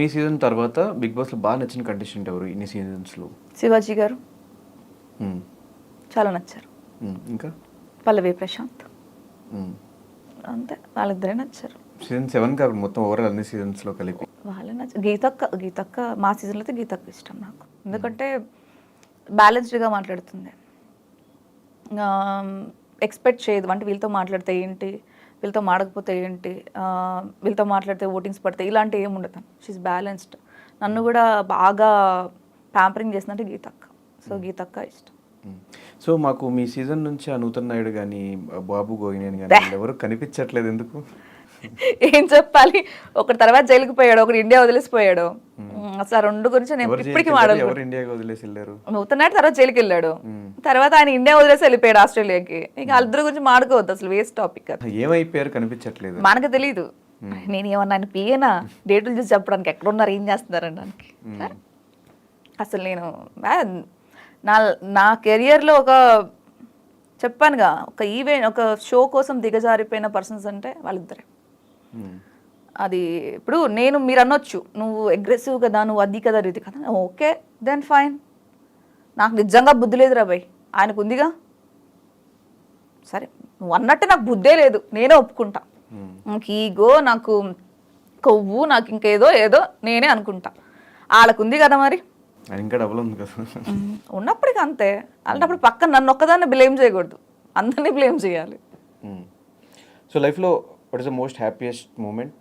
మీ season తర్వాత big బాస్లో బాగా నచ్చిన కంటెస్టెంట్ ఎవరు ఇన్ని సీజన్స్లో? శివాజీ గారు. చాలా నచ్చారు. ఇంకా? పల్లవి ప్రశాంత్. అంతే వాళ్ళిద్దరే నచ్చారు. సీజన్ సెవెన్ కాబట్టి మొత్తం ఓవరాల్ అన్ని సీజన్స్లో కలిపి. వాళ్ళే నచ్చారు. గీతక్క గీతక్క మా సీజన్లో అయితే గీతక్క ఇష్టం నాకు. ఎందుకంటే బ్యాలెన్స్డ్గా మాట్లాడుతుంది. ఎక్స్పెక్ట్ చేయదు. అంటే వీళ్ళతో మాట్లాడితే ఏంటి? వీళ్ళతో మాడకపోతే ఏంటి? వీళ్ళతో మాట్లాడితే ఓటింగ్స్ పడతాయి. ఇలాంటి ఏమి ఉండదు. షీఈ్ బ్యాలెన్స్డ్ నన్ను కూడా బాగా ప్యాంపరింగ్ చేసిందంటే గీతక్క. సో గీతక్క ఇష్టం. సో మాకు మీ సీజన్ నుంచి ఆ నూతన్ నాయుడు కానీ బాబు గోగినేని కానీ ఎవరు కనిపించట్లేదు ఎందుకు? ఏం చెప్పాలి? ఒకటి తర్వాత జైలుకి పోయాడు ఒకటి ఇండియా వదిలేసిపోయాడు. అసలు రెండు గురించి నేను ఇప్పటికీ వెళ్ళారు? నూతనాడు తర్వాత జైలుకి వెళ్ళాడు తర్వాత ఆయన ఇండియా వదిలేసి వెళ్ళిపోయాడు ఆస్ట్రేలియాకి. ఇక వాళ్ళిద్దరి గురించి మాడుకోవద్దు అసలు వేస్ట్ టాపిక్ ఏమైపోయారు కనిపించట్లేదు? మనకు తెలియదు నేను ఏమన్నా ఆయన పియనా డేట్లు చూసి చెప్పడానికి ఎక్కడ ఉన్నారు ఏం చేస్తున్నారు అనడానికి అసలు నేను నా నా కెరియర్లో ఒక చెప్పానుగా ఒక ఈవెంట్ ఒక షో కోసం దిగజారిపోయిన పర్సన్స్ అంటే వాళ్ళిద్దరే. అది ఇప్పుడు నేను మీరు అనొచ్చు నువ్వు అగ్రెసివ్ కదా నువ్వు అది కదా ఇది కదా. ఓకే దెన్ ఫైన్ నాకు నిజంగా బుద్ధి లేదు రాబాయ్ ఆయనకు ఉందిగా? సరే నువ్వు అన్నట్టు నాకు బుద్ధే లేదు. నేనే ఒప్పుకుంటా. మ్మ్. నాకు ఈగో నాకు కొవ్వు నాకు ఇంకేదో ఏదో నేనే అనుకుంటా. వాళ్ళకు ఉంది కదా మరి? ఇంకా డబుల్ ఉంది కదా. ఉన్నప్పటికీ అంతే. అలాంటప్పుడు పక్కన నన్ను ఒక్కదాన్ని బ్లేమ్ చేయకూడదు. అందరినీ బ్లేమ్ చేయాలి. సో లైఫ్లో what is the most happiest moment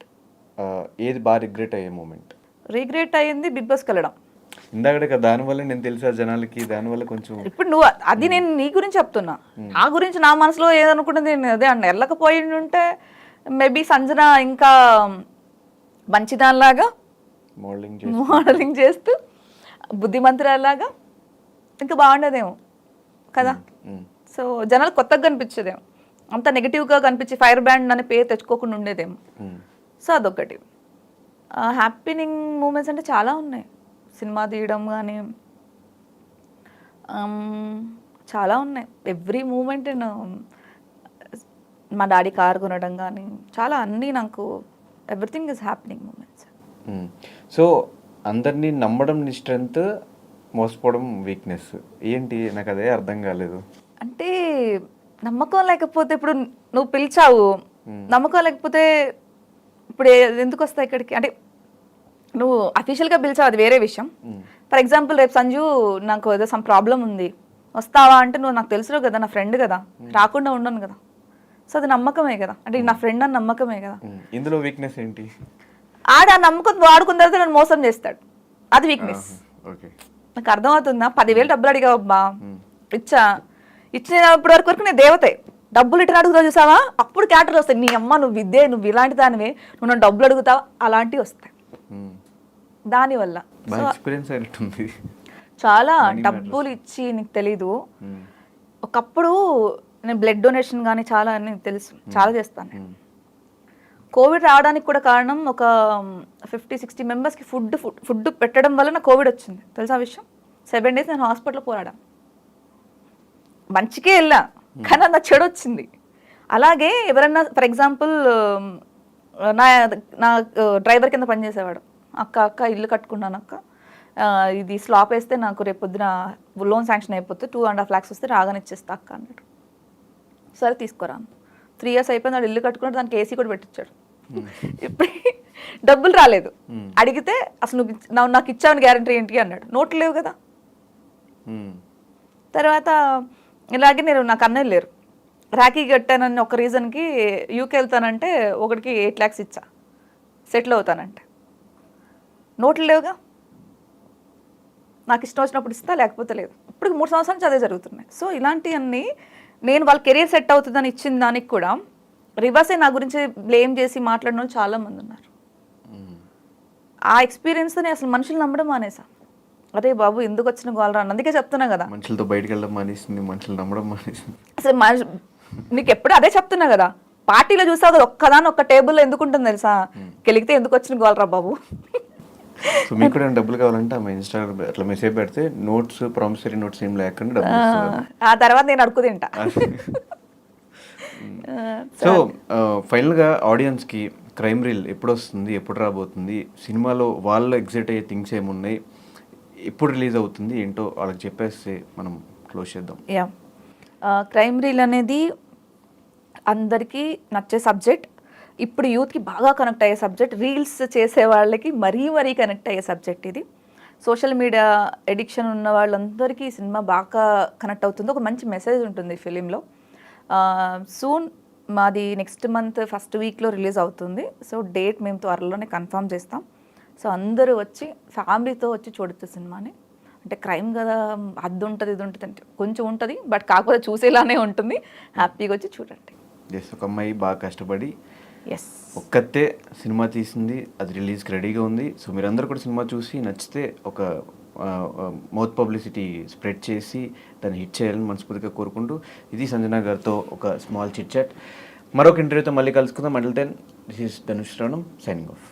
ఏది బాగా రిగ్రెట్ అయ్యే మూమెంట్? రిగ్రెట్ అయ్యింది బిగ్ బాస్కి వెళ్ళడం ఇందాకడే కదా దానివల్ల నేను తెలుసా జనాలకి దానివల్ల కొంచెం ఇప్పుడు నువ్వు అది నేను నీ గురించి చెప్తున్నా. నా గురించి నా మనసులో ఏదనుకుంటుంది నేను అదే అన్న. వెళ్ళకపోయి ఉంటే మేబీ సంజన ఇంకా మంచిదానిలాగా మోడలింగ్ మోడలింగ్ చేస్తూ బుద్ధిమంతురాలాగా ఇంకా బాగుండేదేమో కదా. సో జనాలు కొత్తగా కనిపించేదేమో. అంత నెగిటివ్గా కనిపించి ఫైర్ బ్యాండ్ అనే పేరు తెచ్చుకోకుండా ఉండేదేమో. సో అదొకటి. హ్యాపీనింగ్ మూమెంట్స్ అంటే చాలా ఉన్నాయి. సినిమా తీయడం కానీ చాలా ఉన్నాయి. ఎవ్రీ మూమెంట్ మా డాడీ కార్ కొనడం కానీ చాలా అన్నీ నాకు everything is happening moments hmm. So అందరినీ నమ్మడం నీ స్ట్రెంగ్త్ మోసపోవడం వీక్నెస్ ఏంటి? నాకు అదే అర్థం కాలేదు. అంటే నమ్మకం లేకపోతే ఇప్పుడు నువ్వు పిలిచావు. నమ్మకం లేకపోతే ఇప్పుడు ఎందుకు వస్తాయి ఇక్కడికి? అంటే నువ్వు అఫీషియల్గా పిలిచావు అది వేరే విషయం. ఫర్ ఎగ్జాంపుల్ రేపు సంజు నాకు ఏదో సమ్ ప్రాబ్లం ఉంది. వస్తావా అంటే నువ్వు నాకు తెలుసు కదా నా ఫ్రెండ్ కదా. రాకుండా ఉండను కదా. సో అది నమ్మకమే కదా. అంటే నా ఫ్రెండ్ అని నమ్మకమే కదా. ఇందులో వీక్నెస్ ఏంటి? ఆడ ఆ నమ్మకం వాడుకున్న తర్వాత నన్ను మోసం చేస్తాడు. అది వీక్నెస్ నాకు అర్థమవుతుందా? పదివేలు డబ్బులు అడిగావు అబ్బా ఇచ్చా. ఇచ్చినప్పటి వరకు వరకు నేను దేవతే. డబ్బులు ఇట్లా అడుగుతా చూసావా? అప్పుడు క్యాటర్ వస్తాయి. నీ అమ్మ నువ్వు విద్యే నువ్వు ఇలాంటి దానివే నువ్వు నన్ను డబ్బులు అడుగుతావా? అలాంటివి వస్తాయి. దానివల్ల. చాలా డబ్బులు ఇచ్చి నీకు తెలీదు. ఒకప్పుడు నేను బ్లడ్ డొనేషన్ కానీ చాలా నీకు తెలుసు. చాలా చేస్తాను నేను. కోవిడ్ రావడానికి కూడా కారణం ఒక ఫిఫ్టీ సిక్స్టీ మెంబర్స్కి ఫుడ్ ఫుడ్ ఫుడ్ పెట్టడం వల్ల నాకు కోవిడ్ వచ్చింది. తెలుసా ఆ విషయం? సెవెన్ డేస్ నేను హాస్పిటల్లో పోరాడా మంచికే వెళ్ళా. కానీ నా చెడు వచ్చింది అలాగే ఎవరన్నా ఫర్ ఎగ్జాంపుల్ నా నా డ్రైవర్ కింద పనిచేసేవాడు. అక్క అక్క ఇల్లు కట్టుకున్నాను అక్క. ఇది స్లాప్ వేస్తే నాకు రేపు పొద్దున లోన్ శాంక్షన్ అయిపోతే టూ అండ్ హాఫ్ ల్యాక్స్ వస్తే రాగానే ఇచ్చేస్తా అక్క అన్నాడు. సరే తీసుకురాను త్రీ ఇయర్స్ అయిపోయింది వాడు ఇల్లు కట్టుకున్నాడు దానికి ఏసీ కూడా పెట్టించాడు ఇప్పుడు డబ్బులు రాలేదు. అడిగితే అసలు నువ్వు నాకు ఇచ్చావని గ్యారంటీ ఏంటి అన్నాడు. నోట్లు లేవు కదా. తర్వాత ఇలాగే నేను నాకు అన్నయ్య లేరు. రాఖీ కట్టానని ఒక రీజన్కి యూకే వెళ్తానంటే ఒకటికి ఎయిట్ ల్యాక్స్ ఇచ్చా. సెటిల్ అవుతానంటే. నోట్లు లేవుగా? నాకు ఇష్టం వచ్చినప్పుడు ఇస్తా లేకపోతే లేదు. ఇప్పుడు మూడు సంవత్సరాల నుంచి అదే జరుగుతున్నాయి. సో ఇలాంటివన్నీ నేను వాళ్ళ కెరీర్ సెట్ అవుతుందని ఇచ్చిన దానికి కూడా రివర్సే నా గురించి బ్లేమ్ చేసి మాట్లాడిన వాళ్ళు చాలా మంది ఉన్నారు. ఆ ఎక్స్పీరియన్స్తో నేను అసలు మనుషులు నమ్మడం మానేసా. అరే బాబు ఎందుకు వచ్చిన గోలరా అందుకే చెప్తున్నా కదా. మనుషులతో బయటకు వెళ్ళడం మానేసింది మనుషులు నమ్మడం మానేసింది. అసలు మనిషి నీకు ఎప్పుడు అదే చెప్తున్నా కదా. పార్టీలో చూసావు కదా ఒక్కదాని ఒక్క టేబుల్లో ఎందుకు ఉంటుంది తెలుసా? గెలిగితే ఎందుకు వచ్చిన గోలరా బాబు? సో మీకు కూడా డబ్బులు కావాలంటే ఆమె ఇన్స్టాగ్రామ్ అట్లా మెసేజ్ పెడితే నోట్స్ ప్రామిసరీ నోట్స్ ఏం లేకుండా. ఆ తర్వాత నేను అడుగు తింటా. సో ఫైనల్గా ఆడియన్స్కి క్రైమ్ రీల్ ఎప్పుడు వస్తుంది ఎప్పుడు రాబోతుంది? సినిమాలో వాళ్ళు ఎగ్జైట్ అయ్యే థింగ్స్ ఏమున్నాయి? ఎప్పుడు రిలీజ్ అవుతుంది ఏంటో వాళ్ళకి చెప్పేస్తే మనం క్లోజ్ చేద్దాం. యా క్రైమ్ రీల్ అనేది అందరికీ నచ్చే సబ్జెక్ట్. ఇప్పుడు యూత్కి బాగా కనెక్ట్ అయ్యే సబ్జెక్ట్. రీల్స్ చేసే వాళ్ళకి మరీ మరీ కనెక్ట్ అయ్యే సబ్జెక్ట్ ఇది. సోషల్ మీడియా ఎడిక్షన్ ఉన్న వాళ్ళందరికీ ఈ సినిమా బాగా కనెక్ట్ అవుతుంది. ఒక మంచి మెసేజ్ ఉంటుంది ఫిలింలో. సూన్ మాది నెక్స్ట్ మంత్ ఫస్ట్ వీక్లో రిలీజ్ అవుతుంది. సో డేట్ మేము త్వరలోనే కన్ఫర్మ్ చేస్తాం. సో అందరూ వచ్చి ఫ్యామిలీతో వచ్చి చూడొచ్చు సినిమాని. అంటే క్రైమ్ కదా అది ఉంటుంది ఇది ఉంటుంది అంటే కొంచెం ఉంటుంది బట్ కాకపోతే చూసేలానే ఉంటుంది. హ్యాపీగా వచ్చి చూడండి. జస్ట్ ఒక అమ్మాయి బాగా కష్టపడి ఎస్ ఒక్కతే సినిమా తీసింది అది రిలీజ్కి రెడీగా ఉంది. సో మీరందరూ కూడా సినిమా చూసి నచ్చితే ఒక మౌత్ పబ్లిసిటీ స్ప్రెడ్ చేసి దాన్ని హిట్ చేయాలని మనస్ఫూర్తిగా కోరుకుంటూ ఇది సంజన గారితో ఒక స్మాల్ చిట్ చాట్. మరొక ఇంటర్వ్యూతో మళ్ళీ కలుసుకుందాం. Mandal ten this is Dhanush రాణం signing of